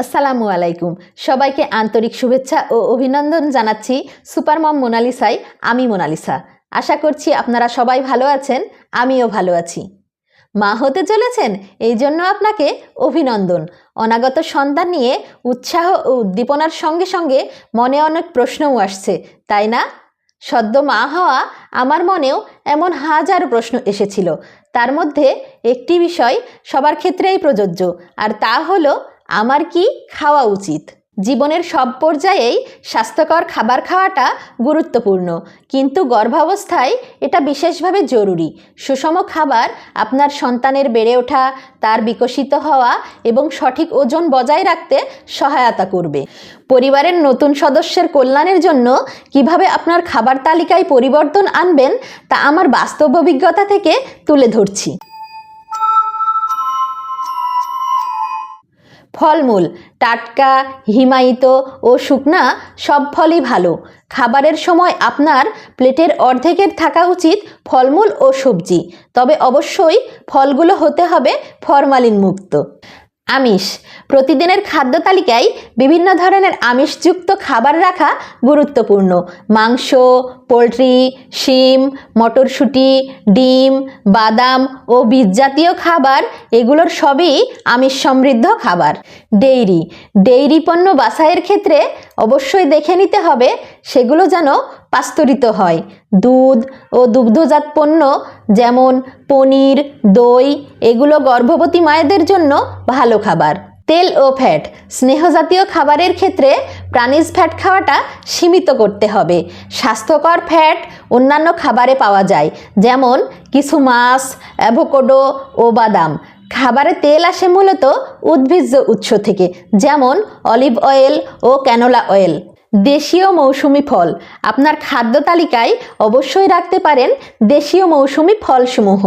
আসসালামু আলাইকুম। সবাইকে আন্তরিক শুভেচ্ছা ও অভিনন্দন জানাচ্ছি সুপার মম মোনালিসাই আমি মোনালিসা। আশা করছি আপনারা সবাই ভালো আছেন, আমিও ভালো আছি। মা হতে চলেছেন, এই জন্য আপনাকে অভিনন্দন। অনাগত সন্তান নিয়ে উৎসাহ ও উদ্দীপনার সঙ্গে সঙ্গে মনে অনেক প্রশ্নও আসছে, তাই না? সদ্য মা হওয়া আমার মনেও এমন হাজার প্রশ্ন এসেছিল। তার মধ্যে একটি বিষয় সবার ক্ষেত্রেই প্রযোজ্য, আর তা হলো আমার কি খাওয়া উচিত? জীবনের সব পর্যায়েই স্বাস্থ্যকর খাবার খাওয়াটা গুরুত্বপূর্ণ, কিন্তু গর্ভাবস্থায় এটা বিশেষভাবে জরুরি। সুষম খাবার আপনার সন্তানের বেড়ে ওঠা, তার বিকশিত হওয়া এবং সঠিক ওজন বজায় রাখতে সহায়তা করবে। পরিবারের নতুন সদস্যের কল্যাণের জন্য কীভাবে আপনার খাবার তালিকায় পরিবর্তন আনবেন তা আমার বাস্তব অভিজ্ঞতা থেকে তুলে ধরছি। ফলমূল, টাটকা, হিমায়িত ও শুকনা সব ফলই ভালো। খাবারের সময় আপনার প্লেটের অর্ধেকের থাকা উচিত ফলমূল ও সবজি। তবে অবশ্যই ফলগুলো হতে হবে ফরমালিন মুক্ত আমিষ। প্রতিদিনের খাদ্য তালিকায় বিভিন্ন ধরনের আমিষযুক্ত খাবার রাখা গুরুত্বপূর্ণ। মাংস, পোলট্রি, শিম, মটরশুঁটি, ডিম, বাদাম ও বীজ জাতীয় খাবার, এগুলোর সবই আমিষ সমৃদ্ধ খাবার। ডেইরি। ডেইরি পণ্য বাছাইয়ের ক্ষেত্রে অবশ্যই দেখে নিতে হবে, সেগুলো যেন পাস্তরিত হয়। দুধ ও দুগ্ধজাত পণ্য যেমন পনির, দই, এগুলো গর্ভবতী মায়েদের জন্য ভালো খাবার। তেল ও ফ্যাট, স্নেহজাতীয় খাবারের ক্ষেত্রে প্রাণীজ ফ্যাট খাওয়াটা সীমিত করতে হবে। স্বাস্থ্যকর ফ্যাট অন্যান্য খাবারে পাওয়া যায়, যেমন কিছু মাছ, অ্যাভোকোডো ও বাদাম। খাবারে তেল আসে মূলত উদ্ভিজ্জ উৎস থেকে, যেমন অলিভ অয়েল ও ক্যানোলা অয়েল। দেশীয় মৌসুমি ফল। আপনার খাদ্য তালিকায় অবশ্যই রাখতে পারেন দেশীয় মৌসুমি ফলসমূহ।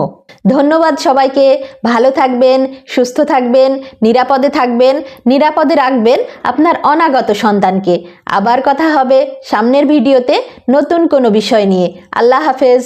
ধন্যবাদ সবাইকে। ভালো থাকবেন, সুস্থ থাকবেন, নিরাপদে থাকবেন, নিরাপদে রাখবেন আপনার অনাগত সন্তানকে। আবার কথা হবে সামনের ভিডিওতে নতুন কোনো বিষয় নিয়ে। আল্লাহ হাফেজ।